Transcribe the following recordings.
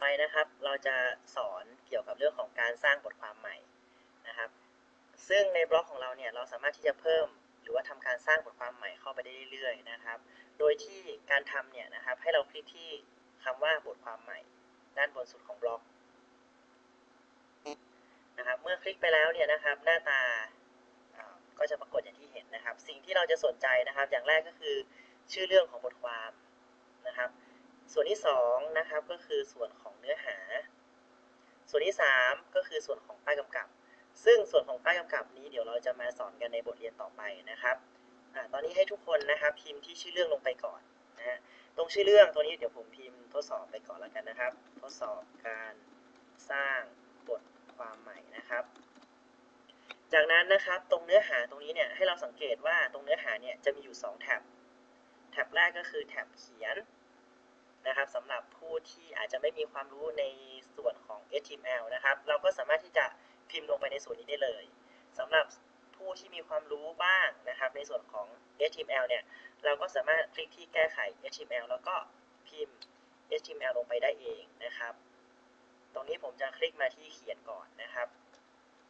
ไปนะครับ เราจะสอนเกี่ยวกับเรื่องของการสร้างบทความใหม่นะครับ ซึ่งในบล็อกของเราเนี่ยเราสามารถที่จะเพิ่ม หรือว่าทำการสร้างบทความใหม่เข้าไปได้เรื่อยๆนะครับ โดยที่การทำเนี่ยนะครับให้เราคลิกที่คำว่าบทความใหม่ ด้านบนสุดของบล็อกนะครับ เมื่อคลิกไปแล้วเนี่ยนะครับ หน้าตาอ่าก็จะปรากฏอย่างที่เห็นนะครับ สิ่งที่เราจะสนใจนะครับ อย่างแรกก็คือชื่อเรื่องของบทความนะครับ ส่วนที่2นะครับก็คือส่วนของเนื้อหา ส่วนที่ 3 ก็คือส่วนของป้ายกำกับ ซึ่งส่วนของป้ายกำกับนี้เดี๋ยวเราจะมาสอนกันในบทเรียนต่อไปนะครับอตอนนี้ให้ทุกคนนะครับพิมพ์ที่ชื่อเรื่องลงไปก่อนนะฮะตรงชื่อเรื่องตัวนี้เดี๋ยวผมพิมพ์ทดสอบไปก่อนแล้วกันนะครับ ทดสอบการสร้างบทความใหม่นะครับ จากนั้นนะครับตรงเนื้อหาตรงนี้เนี่ยให้เราสังเกตว่าตรงเนื้อหาเนี่ยจะมีอยู่ 2 แท็บ แท็บแรกก็คือแท็บเขียน นะครับสำหรับผู้ที่อาจจะไม่มีความรู้ในส่วนของ HTML นะครับ เราก็สามารถที่จะพิมพ์ลงไปในส่วนนี้ได้เลยสำหรับผู้ที่มีความรู้บ้างนะครับ ในส่วนของ HTML เนี่ย เราก็สามารถคลิกที่แก้ไข HTML แล้วก็พิมพ์ HTML ลงไปได้เองนะครับ ตรงนี้ผมจะคลิกมาที่เขียนก่อนนะครับ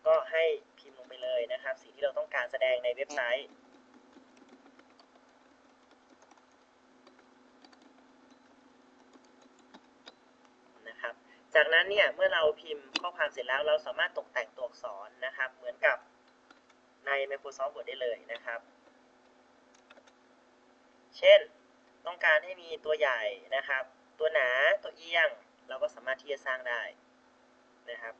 ก็ให้พิมพ์ลงไปเลยนะครับ สิ่งที่เราต้องการแสดงในเว็บไซต์ นะครับ จากนั้นเนี่ยเมื่อเราพิมพ์ข้อความเสร็จแล้วเราสามารถตกแต่งตัวอักษรนะครับ เหมือนกับใน Microsoft Word ได้เลยนะครับ เช่นต้องการให้มีตัวใหญ่นะครับ ตัวหนาตัวเอียง เราก็สามารถที่จะสร้างได้นะครับ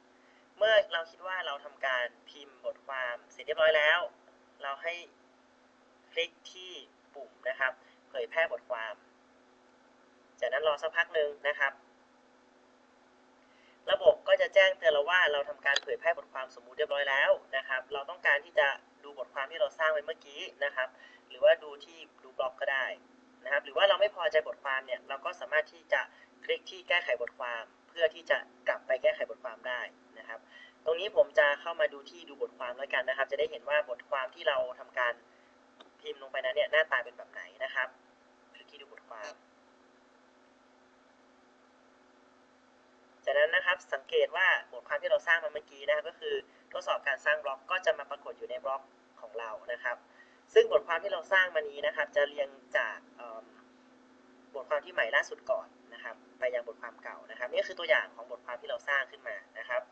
เมื่อเราคิดว่าเราทำการพิมพ์บทความเสร็จเรียบร้อยแล้ว เราให้คลิกที่ปุ่มนะครับ เผยแพร่บทความ จากนั้นรอสักพักหนึ่งนะครับ ระบบก็จะแจ้ งเตือนเราว่าเราทำการเผยแพร่บทความสมมุติเรียบร้อยแล้วนะครับ เราต้องการที่จะดูบทความที่เราสร้างไว้เมื่อกี้นะครับ หรือว่าดูที่ดูบล็อกก็ได้นะครับ หรือว่าเราไม่พอใจบทความเนี่ย เราก็สามารถที่จะคลิกที่แก้ไขบทความ เพื่อที่จะกลับไปแก้ไขบทความได้นะครับ ตรงนี้ผมจะเข้ามาดูที่ดูบทความแล้วกันนะครับ จะได้เห็นว่าบทความที่เราทำการพิมพ์ลงไปนั้นเนี่ยหน้าตาเป็นแบบไหนนะครับ คลิกที่ดูบทความ จากนั้นนะครับ สังเกตว่าบทความที่เราสร้างมาเมื่อกี้นะครับก็คือทดสอบการสร้างบล็อกก็จะมาปรากฏอยู่ในบล็อกของเรานะครับ ซึ่งบทความที่เราสร้างมานี้นะครับ จะเรียงจากบทความที่ใหม่ล่าสุดก่อนนะครับ ไปยังบทความเก่านะครับ นี่คือตัวอย่างของบทความที่เราสร้างขึ้นมานะครับ